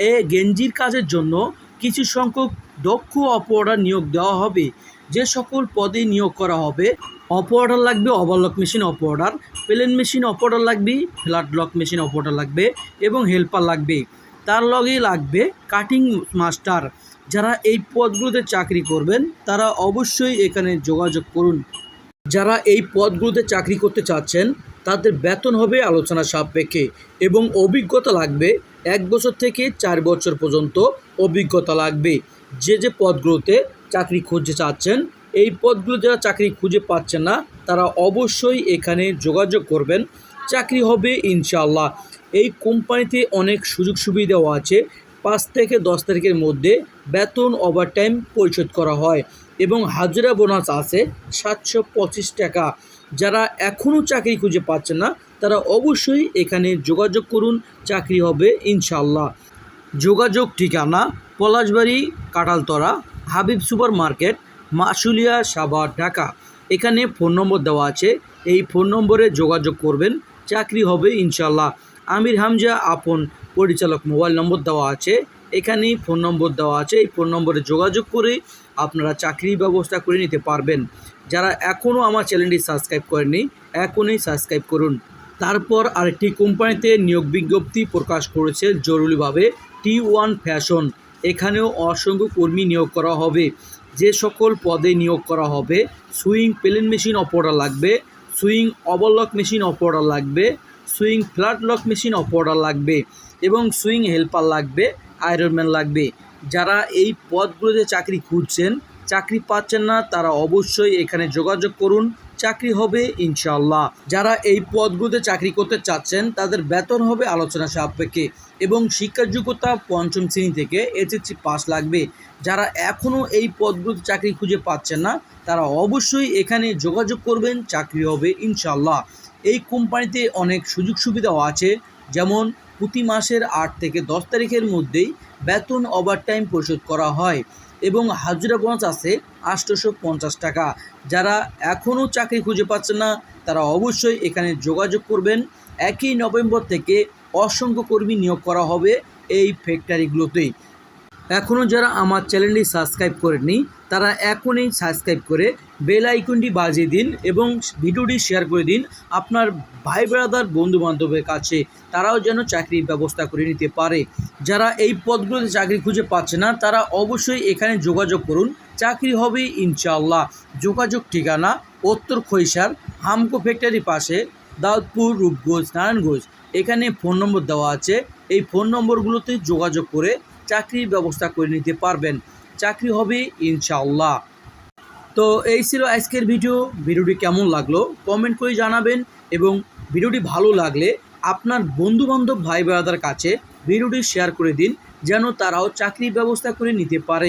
এ গেঞ্জির কাজের জন্য কিছু সংখ্যক দক্ষ অপারেটর নিয়োগ দেওয়া হবে। যে সকল পদে নিয়োগ করা হবে অপারেটর লাগবে overlock machine operator plain machine operator লাগবে ফ্ল্যাট লক মেশিন অপারেটর লাগবে এবং হেল্পার লাগবে। তার লগে লাগবে কাটিং মাস্টার যারা এই পদগুলোতে চাকরি করবেন, তারা অবশ্যই এখানে যোগাযোগ করুন। যারা এই পদগুলোতে চাকরি করতে চাচ্ছেন, তাদের বেতন হবে আলোচনা সাপেক্ষে এবং অভিজ্ঞতা লাগবে এক বছর থেকে চার বছর পর্যন্ত অভিজ্ঞতা লাগবে। যে যে পদগুলোতে চাকরি খুঁজতে চাচ্ছেন, এই পদগুলো যারা চাকরি খুঁজে পাচ্ছেন না, তারা অবশ্যই এখানে যোগাযোগ করবেন। চাকরি হবে ইনশাল্লাহ এই কোম্পানিতে অনেক সুযোগ সুবিধাও আছে। পাঁচ থেকে দশ তারিখের মধ্যে বেতন ওভারটাইম পরিশোধ করা হয় এবং হাজিরা বোনাস আছে সাতশো পঁচিশ টাকা। যারা এখনও চাকরি খুঁজে পাচ্ছে না, তারা অবশ্যই এখানে যোগাযোগ করুন, চাকরি হবে ইনশাল্লাহ যোগাযোগ ঠিকানা, পলাশবাড়ি কাটালতরা হাবিব সুপার মার্কেট, মাসুলিয়া, সাভার, ঢাকা। এখানে ফোন নম্বর দেওয়া আছে, এই ফোন নম্বরে যোগাযোগ করবেন, চাকরি হবে ইনশাল্লাহ আমির হামজা, আপন পরিচালক মোবাইল নম্বর দেওয়া আছে এখানেই ফোন নম্বর দেওয়া আছে। এই ফোন নম্বরে যোগাযোগ করে আপনারা চাকরির ব্যবস্থা করে নিতে পারবেন। যারা এখনও আমার চ্যানেলটি সাবস্ক্রাইব করেনি এখনই সাবস্ক্রাইব করুন। তারপর আরেকটি কোম্পানিতে নিয়োগ বিজ্ঞপ্তি প্রকাশ করেছে জরুরিভাবে টি ওয়ান ফ্যাশন এখানেও অসংখ্য কর্মী নিয়োগ করা হবে। যে সকল পদে নিয়োগ করা হবে, সুইং প্লেন মেশিন অপারেটর লাগবে, সুইং ওভারলক মেশিন অপারেটর লাগবে, sewing flat lock machine operator লাগবে এবং সুইং হেল্পার লাগবে। আয়রনম্যান লাগবে। যারা এই পদগুলোতে চাকরি খুঁজছেন, চাকরি পাচ্ছেন না, তারা অবশ্যই এখানে যোগাযোগ করুন। চাকরি হবে ইনশাল্লাহ যারা এই পদগুলোতে চাকরি করতে চাচ্ছেন, তাদের বেতন হবে আলোচনা সাপেক্ষে এবং শিক্ষার যোগ্যতা পঞ্চম শ্রেণি থেকে এসএসসি পাস লাগবে। যারা এখনও এই পদগুলোতে চাকরি খুঁজে পাচ্ছেন না, তারা অবশ্যই এখানে যোগাযোগ করবেন, চাকরি হবে ইনশাল্লাহ এই কোম্পানিতে অনেক সুযোগ সুবিধাও আছে, যেমন প্রতি মাসের আট থেকে দশ তারিখের মধ্যেই বেতন ওভারটাইম পরিশোধ করা হয় এবং হাজিরা বোনাস আছে আষ্টশো পঞ্চাশ টাকা। যারা এখনও চাকরি খুঁজে পাচ্ছে না, তারা অবশ্যই এখানে যোগাযোগ করবেন। একই নভেম্বর থেকে অসংখ্য কর্মী নিয়োগ করা হবে এই ফ্যাক্টরিগুলোতেই এখনও যারা আমার চ্যানেলটি সাবস্ক্রাইব করেনি তারা এখনই সাবস্ক্রাইব করে বেল আইকনটি বাজিয়ে দিন এবং ভিডিওটি শেয়ার করে দিন আপনার ভাই ব্রাদার বন্ধু বান্ধবের কাছে। তারাও যেন চাকরির ব্যবস্থা করে নিতে পারে। যারা এই পদগুলোতে চাকরি খুঁজে পাচ্ছে না, তারা অবশ্যই এখানে যোগাযোগ করুন। চাকরি হবে ইনশাল্লাহ যোগাযোগ ঠিকানা উত্তর খৈসার, হামকো ফ্যাক্টরির পাশে, দাউদপুর, রূপগঞ্জ, নারায়ণগঞ্জ। এখানে ফোন নম্বর দেওয়া আছে। এই ফোন নম্বরগুলোতে যোগাযোগ করে চাকরির ব্যবস্থা করে নিতে পারবেন। চাকরি হবে ইনশাআল্লাহ। তো এই ছিল আজকের ভিডিও। ভিডিওটি কেমন লাগল কমেন্ট করে জানাবেন এবং ভিডিওটি ভালো লাগলে আপনার বন্ধুবান্ধব ভাই বেড়াদার কাছে ভিডিওটি শেয়ার করে দিন, যেন তারাও চাকরির ব্যবস্থা করে নিতে পারে।